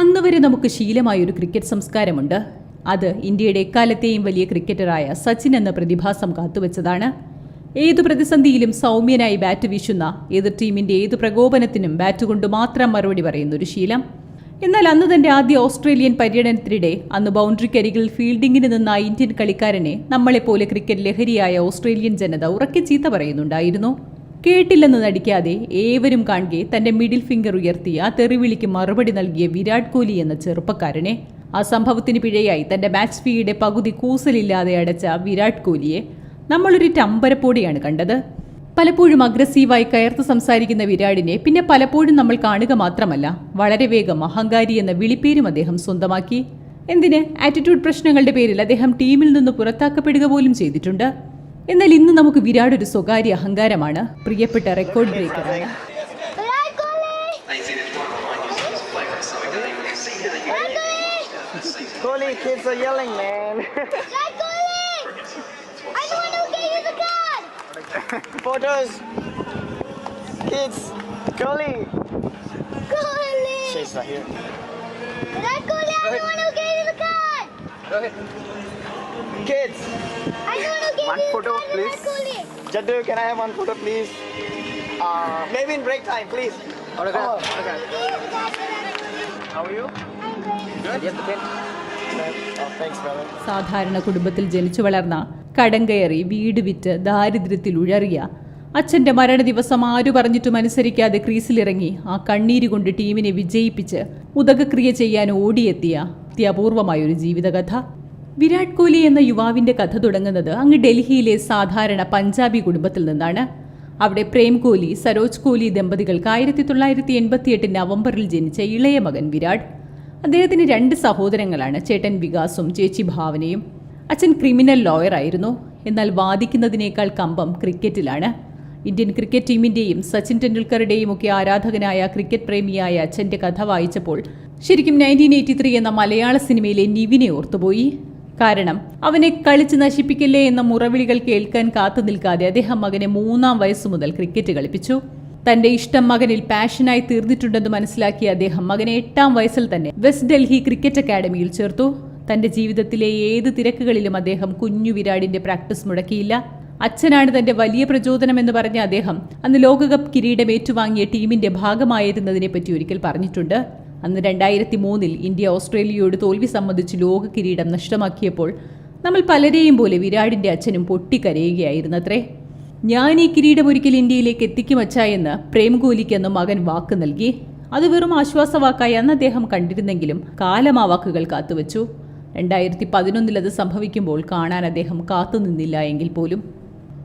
അന്ന് വരെ നമുക്ക് ശീലമായൊരു ക്രിക്കറ്റ് സംസ്കാരമുണ്ട്. അത് ഇന്ത്യയുടെ എക്കാലത്തെയും വലിയ ക്രിക്കറ്ററായ സച്ചിൻ എന്ന പ്രതിഭാസം കാത്തുവച്ചതാണ്. ഏതു പ്രതിസന്ധിയിലും സൗമ്യനായി ബാറ്റ് വീശുന്ന എതിർ ടീമിന്റെ ഏതു പ്രകോപനത്തിനും ബാറ്റ് കൊണ്ട് മാത്രം മറുപടി പറയുന്ന ഒരു ശീലം. എന്നാൽ അന്ന് തന്റെ ആദ്യ ഓസ്ട്രേലിയൻ പര്യടനത്തിനിടെ അന്ന് ബൗണ്ടറിക്കരികിൽ ഫീൽഡിംഗിന് നിന്ന ഇന്ത്യൻ കളിക്കാരനെ നമ്മളെപ്പോലെ ക്രിക്കറ്റ് ലഹരിയായ ഓസ്ട്രേലിയൻ ജനത ഉറക്കെ ചീത്ത പറയുന്നുണ്ടായിരുന്നു. കേട്ടില്ലെന്ന് നടിക്കാതെ ഏവരും കാണുകെ തന്റെ മിഡിൽ ഫിംഗർ ഉയർത്തി ആ തെറിവിളിക്ക് മറുപടി നൽകിയ വിരാട് കോഹ്ലി എന്ന ചെറുപ്പക്കാരനെ. ആ സംഭവത്തിന് പിഴയായി തന്റെ മാച്ച് ഫീയുടെ പകുതി കൂസലില്ലാതെ അടച്ച വിരാട് കോഹ്ലിയെ നമ്മളൊരു ടമ്പരപ്പോടിയാണ് കണ്ടത്. പലപ്പോഴും അഗ്രസീവായി കയർത്ത് സംസാരിക്കുന്ന വിരാടിനെ പിന്നെ പലപ്പോഴും നമ്മൾ കാണുക മാത്രമല്ല വളരെ വേഗം അഹങ്കാരി എന്ന വിളിപ്പേരും അദ്ദേഹം സ്വന്തമാക്കി. എന്തിന്? ആറ്റിറ്റ്യൂഡ് പ്രശ്നങ്ങളുടെ പേരിൽ അദ്ദേഹം ടീമിൽ നിന്ന് പുറത്താക്കപ്പെടുക പോലും ചെയ്തിട്ടുണ്ട്. എന്നാൽ ഇന്ന് നമുക്ക് വിരാട് ഒരു സ്വകാര്യ അഹങ്കാരമാണ്. പ്രിയപ്പെട്ട record breaker Go ahead. Kids. One photo, please. Jaddu, can I have one photo, please? Uh, maybe in break time, please. Autograph. Okay. Oh. okay. How are you? I'm. Good. Oh, thanks, brother. സാധാരണ കുടുംബത്തിൽ ജനിച്ചു വളർന്ന കടം കയറി വീട് വിറ്റ് ദാരിദ്ര്യത്തിൽ ഉഴറിയ അച്ഛന്റെ മരണ ദിവസം ആരു പറഞ്ഞിട്ടും അനുസരിക്കാതെ ക്രീസിലിറങ്ങി ആ കണ്ണീര് കൊണ്ട് ടീമിനെ വിജയിപ്പിച്ച് ഉദകക്രിയ ചെയ്യാൻ ഓടിയെത്തിയ അത്യപൂർവമായ ഒരു ജീവിതകഥ വിരാട് കോഹ്ലി എന്ന യുവാവിന്റെ കഥ തുടങ്ങുന്നത് അങ്ങ് ഡൽഹിയിലെ സാധാരണ പഞ്ചാബി കുടുംബത്തിൽ നിന്നാണ്. അവിടെ പ്രേം കോഹ്ലി സരോജ് കോഹ്ലി ദമ്പതികൾക്ക് ആയിരത്തി തൊള്ളായിരത്തി എൺപത്തിയെട്ട് നവംബറിൽ ജനിച്ച ഇളയ മകൻ വിരാട്. അദ്ദേഹത്തിന് രണ്ട് സഹോദരങ്ങളാണ് ചേട്ടൻ വികാസും ചേച്ചി ഭാവനയും. അച്ഛൻ ക്രിമിനൽ ലോയർ ആയിരുന്നു എന്നാൽ വാദിക്കുന്നതിനേക്കാൾ കമ്പം ക്രിക്കറ്റിലാണ്. ഇന്ത്യൻ ക്രിക്കറ്റ് ടീമിന്റെയും സച്ചിൻ ടെണ്ടുൽക്കറുടെയും ഒക്കെ ആരാധകനായ ക്രിക്കറ്റ് പ്രേമിയായ അച്ഛന്റെ കഥ വായിച്ചപ്പോൾ ശരിക്കും നയന്റീൻ എയ്റ്റി ത്രീ എന്ന മലയാള സിനിമയിലെ നിവിനെ ഓർത്തുപോയി. കാരണം അവനെ കളിച്ച് നശിപ്പിക്കില്ലേ എന്ന മുറവിളികൾ കേൾക്കാൻ കാത്തു നിൽക്കാതെ അദ്ദേഹം മകനെ മൂന്നാം വയസ്സു മുതൽ ക്രിക്കറ്റ് കളിപ്പിച്ചു. തന്റെ ഇഷ്ടം മകനിൽ പാഷനായി തീർന്നിട്ടുണ്ടെന്ന് മനസ്സിലാക്കിയ അദ്ദേഹം മകനെ എട്ടാം വയസ്സിൽ തന്നെ വെസ്റ്റ് ഡൽഹി ക്രിക്കറ്റ് അക്കാദമിയിൽ ചേർത്തു. തന്റെ ജീവിതത്തിലെ ഏത് തിരക്കുകളിലും അദ്ദേഹം കുഞ്ഞു വിരാടിന്റെ പ്രാക്ടീസ് മുടക്കിയില്ല. അച്ഛനാണ് തന്റെ വലിയ പ്രചോദനം എന്ന് പറഞ്ഞ അദ്ദേഹം അന്ന് ലോകകപ്പ് കിരീടം ഏറ്റുവാങ്ങിയ ടീമിന്റെ ഭാഗമായിരുന്നതിനെപ്പറ്റി ഒരിക്കൽ പറഞ്ഞിട്ടുണ്ട്. അന്ന് രണ്ടായിരത്തി മൂന്നിൽ ഇന്ത്യ ഓസ്ട്രേലിയയോട് തോൽവി സംബന്ധിച്ച് ലോക കിരീടം നഷ്ടമാക്കിയപ്പോൾ നമ്മൾ പലരെയും പോലെ വിരാടിന്റെ അച്ഛനും പൊട്ടിക്കരയുകയായിരുന്നത്രേ. ഞാൻ ഈ കിരീടം ഒരിക്കൽ ഇന്ത്യയിലേക്ക് എത്തിക്കും അച്ഛാ എന്ന് പ്രേംകോലിക്ക് അന്ന് മകൻ വാക്ക് നൽകി. അത് വെറും ആശ്വാസവാക്കായി അന്ന് അദ്ദേഹം കണ്ടിരുന്നെങ്കിലും കാലം ആ വാക്കുകൾ കാത്തുവച്ചു. രണ്ടായിരത്തി പതിനൊന്നിൽ അത് സംഭവിക്കുമ്പോൾ കാണാൻ അദ്ദേഹം കാത്തുനിന്നില്ല എങ്കിൽ പോലും.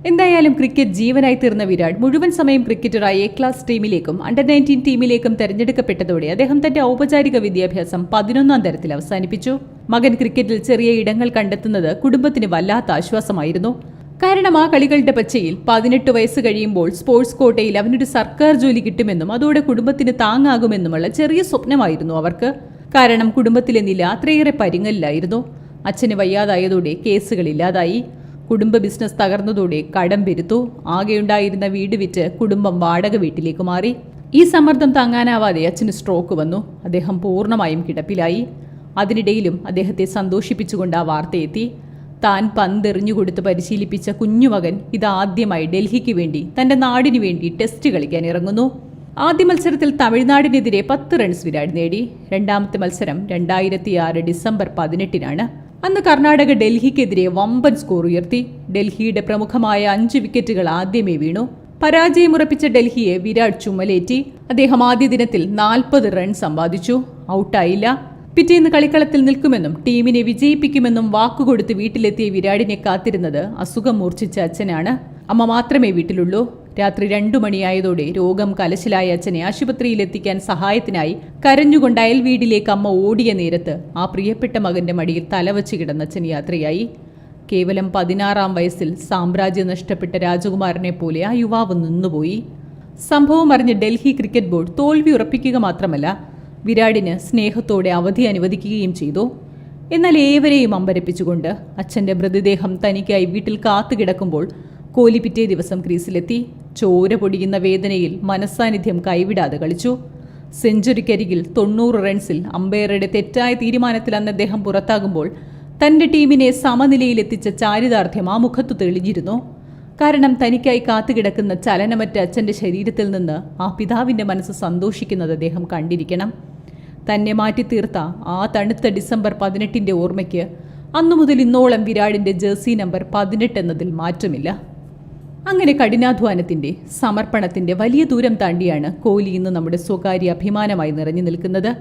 എന്തായാലും ക്രിക്കറ്റ് ജീവനായി തീർന്ന വിരാട് മുഴുവൻ സമയം ക്രിക്കറ്ററായി എ ക്ലാസ് ടീമിലേക്കും അണ്ടർ നയന്റീൻ ടീമിലേക്കും തെരഞ്ഞെടുക്കപ്പെട്ടതോടെ അദ്ദേഹം തന്റെ ഔപചാരിക വിദ്യാഭ്യാസം പതിനൊന്നാം തരത്തിൽ അവസാനിപ്പിച്ചു. മകൻ ക്രിക്കറ്റിൽ ചെറിയ ഇടങ്ങൾ കണ്ടെത്തുന്നത് കുടുംബത്തിന് വല്ലാത്ത ആശ്വാസമായിരുന്നു. കാരണം ആ കളികളുടെ പച്ചയിൽ പതിനെട്ട് വയസ്സ് കഴിയുമ്പോൾ സ്പോർട്സ് കോട്ടയിൽ അവനൊരു സർക്കാർ ജോലി കിട്ടുമെന്നും അതോടെ കുടുംബത്തിന് താങ്ങാകുമെന്നുമുള്ള ചെറിയ സ്വപ്നമായിരുന്നു അവർക്ക്. കാരണം കുടുംബത്തിലെ നില അത്രയേറെ പരിങ്ങലിലായിരുന്നു. അച്ഛന് വയ്യാതായതോടെ കേസുകളില്ലാതായി കുടുംബ ബിസിനസ് തകർന്നതോടെ കടം പെരുത്തു. ആകെയുണ്ടായിരുന്ന വീട് വിറ്റ് കുടുംബം വാടക വീട്ടിലേക്ക് മാറി. ഈ സമ്മർദ്ദം താങ്ങാനാവാതെ അച്ഛന് സ്ട്രോക്ക് വന്നു. അദ്ദേഹം പൂർണമായും കിടപ്പിലായി. അതിനിടയിലും അദ്ദേഹത്തെ സന്തോഷിപ്പിച്ചുകൊണ്ട് ആ വാർത്തയെത്തി. താൻ പന്തെറിഞ്ഞുകൊടുത്ത് പരിശീലിപ്പിച്ച കുഞ്ഞുമകൻ ഇതാദ്യമായി ഡൽഹിക്ക് വേണ്ടി തന്റെ നാടിനു വേണ്ടി ടെസ്റ്റ് കളിക്കാൻ ഇറങ്ങുന്നു. ആദ്യ മത്സരത്തിൽ തമിഴ്നാടിനെതിരെ പത്ത് റൺസ് വിരാട് നേടി. രണ്ടാമത്തെ മത്സരം രണ്ടായിരത്തി ആറ് ഡിസംബർ പതിനെട്ടിനാണ്. അന്ന് കർണാടക ഡൽഹിക്കെതിരെ വമ്പൻ സ്കോർ ഉയർത്തി. ഡൽഹിയുടെ പ്രമുഖമായ അഞ്ച് വിക്കറ്റുകൾ ആദ്യമേ വീണു. പരാജയമുറപ്പിച്ച ഡൽഹിയെ വിരാട് ചുമലേറ്റി. അദ്ദേഹം ആദ്യ ദിനത്തിൽ നാൽപ്പത് റൺ സമ്പാദിച്ചു. ഔട്ടായില്ല പിറ്റേന്ന് കളിക്കളത്തിൽ നിൽക്കുമെന്നും ടീമിനെ വിജയിപ്പിക്കുമെന്നും വാക്കുകൊടുത്ത് വീട്ടിലെത്തിയ വിരാടിനെ കാത്തിരുന്നത് അസുഖം മൂർച്ഛിച്ച അച്ഛനാണ്. അമ്മ മാത്രമേ വീട്ടിലുള്ളൂ. രാത്രി രണ്ടു മണിയായതോടെ രോഗം കലശിലായ അച്ഛനെ ആശുപത്രിയിലെത്തിക്കാൻ സഹായത്തിനായി കരഞ്ഞുകൊണ്ട് അയൽ വീട്ടിലേക്ക് അമ്മ ഓടിയ നേരത്ത് ആ പ്രിയപ്പെട്ട മകന്റെ മടിയിൽ തലവച്ച് കിടന്ന അച്ഛൻ യാത്രയായി. കേവലം പതിനാറാം വയസ്സിൽ സാമ്രാജ്യം നഷ്ടപ്പെട്ട രാജകുമാരനെ പോലെ ആ യുവാവ് നിന്നുപോയി. സംഭവം അറിഞ്ഞ് ഡൽഹി ക്രിക്കറ്റ് ബോർഡ് തോൽവി ഉറപ്പിക്കുക മാത്രമല്ല വിരാടിന് സ്നേഹത്തോടെ അവധി അനുവദിക്കുകയും ചെയ്തു. എന്നാൽ ഏവരെയും അമ്പരപ്പിച്ചുകൊണ്ട് അച്ഛന്റെ മൃതദേഹം തനിക്കായി വീട്ടിൽ കാത്തുകിടക്കുമ്പോൾ കോഹ്ലി പിറ്റേ ദിവസം ക്രീസിലെത്തി ചോര പൊടിയുന്ന വേദനയിൽ മനസ്സാന്നിധ്യം കൈവിടാതെ കളിച്ചു. സെഞ്ചുറിക്കരികിൽ തൊണ്ണൂറ് റൺസിൽ അമ്പയറുടെ തെറ്റായ തീരുമാനത്തിൽ അന്ന് അദ്ദേഹം പുറത്താകുമ്പോൾ തന്റെ ടീമിനെ സമനിലയിലെത്തിച്ച ചാരിതാർത്ഥ്യം ആ മുഖത്തു തെളിഞ്ഞിരുന്നു. കാരണം തനിക്കായി കാത്തുകിടക്കുന്ന ചലനമറ്റ അച്ഛന്റെ ശരീരത്തിൽ നിന്ന് ആ പിതാവിന്റെ മനസ്സ് സന്തോഷിക്കുന്നത് അദ്ദേഹം കണ്ടിരിക്കണം. തന്നെ മാറ്റി തീർത്ത ആ തണുത്ത ഡിസംബർ പതിനെട്ടിന്റെ ഓർമ്മയ്ക്ക് അന്നു മുതൽ ഇന്നോളം വിരാടിന്റെ ജേഴ്സി നമ്പർ പതിനെട്ട് എന്നതിൽ മാറ്റമില്ല. അങ്ങനെ കഠിനാധ്വാനത്തിന്റെ സമർപ്പണത്തിന്റെ വലിയ ദൂരം താണ്ടിയാണ് കോഹ്ലി ഇന്ന് നമ്മുടെ സ്വകാര്യ അഭിമാനമായി നിറഞ്ഞു നിൽക്കുന്നത്.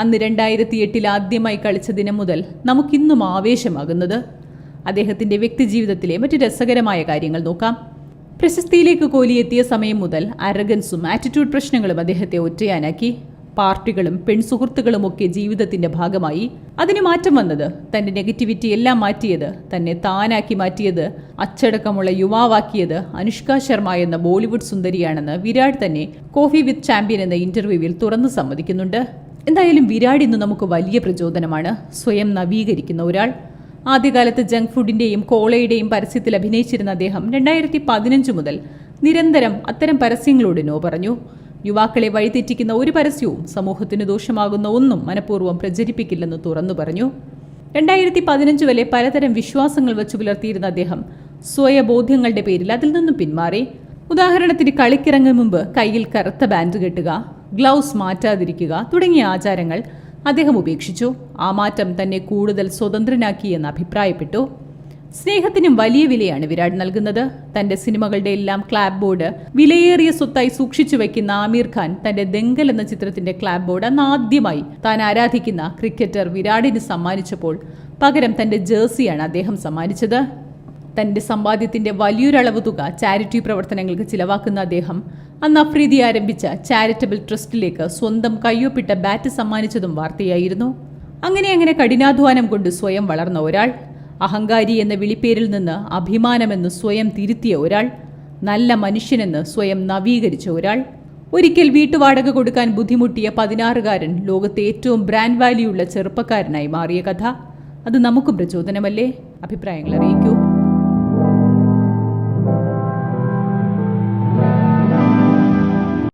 അന്ന് രണ്ടായിരത്തി എട്ടിൽ ആദ്യമായി കളിച്ച ദിനം മുതൽ നമുക്കിന്നും ആവേശമാകുന്നത്. അദ്ദേഹത്തിന്റെ വ്യക്തിജീവിതത്തിലെ മറ്റു രസകരമായ കാര്യങ്ങൾ നോക്കാം. പ്രശസ്തിയിലേക്ക് കോഹ്ലി എത്തിയ സമയം മുതൽ അരഗൻസും ആറ്റിറ്റ്യൂഡ് പ്രശ്നങ്ങളും അദ്ദേഹത്തെ ഒറ്റയാനാക്കി. പാർട്ടികളും പെൺസുഹൃത്തുക്കളും ഒക്കെ ജീവിതത്തിന്റെ ഭാഗമായി അതിന് മാറ്റം വന്നത് തന്റെ നെഗറ്റിവിറ്റി എല്ലാം മാറ്റിയത് തന്നെ താനാക്കി മാറ്റിയത് അച്ചടക്കമുള്ള യുവാവാക്കിയത് അനുഷ്ക ശർമ്മ എന്ന ബോളിവുഡ് സുന്ദരിയാണെന്ന് വിരാട് തന്നെ കോഫി വിത്ത് ചാമ്പ്യൻ എന്ന ഇന്റർവ്യൂവിൽ തുറന്നു സമ്മതിക്കുന്നുണ്ട്. എന്തായാലും വിരാട് ഇന്ന് നമുക്ക് വലിയ പ്രചോദനമാണ്. സ്വയം നവീകരിക്കുന്ന ഒരാൾ. ആദ്യകാലത്ത് ജങ്ക് ഫുഡിന്റെയും കോളയുടെയും പരസ്യത്തിൽ അഭിനയിച്ചിരുന്ന അദ്ദേഹം രണ്ടായിരത്തി പതിനഞ്ച് മുതൽ നിരന്തരം അത്തരം പരസ്യങ്ങളോട് നോ പറഞ്ഞു. യുവാക്കളെ വഴിതെറ്റിക്കുന്ന ഒരു പരസ്യവും സമൂഹത്തിന് ദോഷമാകുന്ന ഒന്നും മനഃപൂർവം പ്രചരിപ്പിക്കില്ലെന്ന് തുറന്നു പറഞ്ഞു. രണ്ടായിരത്തി പതിനഞ്ച് വരെ പലതരം വിശ്വാസങ്ങൾ വച്ചു പുലർത്തിയിരുന്ന അദ്ദേഹം സ്വയബോധ്യങ്ങളുടെ പേരിൽ അതിൽ നിന്നും പിന്മാറി. ഉദാഹരണത്തിന് കളിക്കിറങ്ങും മുമ്പ് കയ്യിൽ കറുത്ത ബാൻഡ് കെട്ടുക ഗ്ലൗസ് മാറ്റാതിരിക്കുക തുടങ്ങിയ ആചാരങ്ങൾ അദ്ദേഹം ഉപേക്ഷിച്ചു. ആ മാറ്റം തന്നെ കൂടുതൽ സ്വതന്ത്രനാക്കിയെന്ന് അഭിപ്രായപ്പെട്ടു. സ്നേഹത്തിനും വലിയ വിലയാണ് വിരാട് നൽകുന്നത്. തന്റെ സിനിമകളുടെ എല്ലാം ക്ലാബ് ബോർഡ് വിലയേറിയ സ്വത്തായി സൂക്ഷിച്ചു വെക്കുന്ന ആമീർ ഖാൻ തന്റെ ദെങ്കൽ എന്ന ചിത്രത്തിന്റെ ക്ലാബ് ബോർഡ് അന്ന് ആദ്യമായി. താൻ ആരാധിക്കുന്ന ക്രിക്കറ്റർ വിരാടിന് സമ്മാനിച്ചപ്പോൾ പകരം തന്റെ ജേഴ്സിയാണ് അദ്ദേഹം സമ്മാനിച്ചത്. തന്റെ സമ്പാദ്യത്തിന്റെ വലിയൊരളവ് തുക ചാരിറ്റി പ്രവർത്തനങ്ങൾക്ക് ചിലവാക്കുന്ന അദ്ദേഹം അന്ന് അഫ്രീദി ആരംഭിച്ച ചാരിറ്റബിൾ ട്രസ്റ്റിലേക്ക് സ്വന്തം കയ്യൊപ്പിട്ട ബാറ്റ് സമ്മാനിച്ചതും വാർത്തയായിരുന്നു. അങ്ങനെ അങ്ങനെ കഠിനാധ്വാനം കൊണ്ട് സ്വയം വളർന്ന ഒരാൾ അഹങ്കാരി എന്ന വിളിപ്പേരിൽ നിന്ന് അഭിമാനമെന്ന് സ്വയം തിരുത്തിയ ഒരാൾ നല്ല മനുഷ്യനെന്ന് സ്വയം നവീകരിച്ച ഒരാൾ ഒരിക്കൽ വീട്ടുവാടക കൊടുക്കാൻ ബുദ്ധിമുട്ടിയ പതിനാറുകാരൻ ലോകത്തെ ഏറ്റവും ബ്രാൻഡ് വാല്യൂ ഉള്ള ചെറുപ്പക്കാരനായി മാറിയ കഥ. അത് നമുക്കും പ്രചോദനമല്ലേ? അഭിപ്രായങ്ങൾ അറിയിക്കൂ.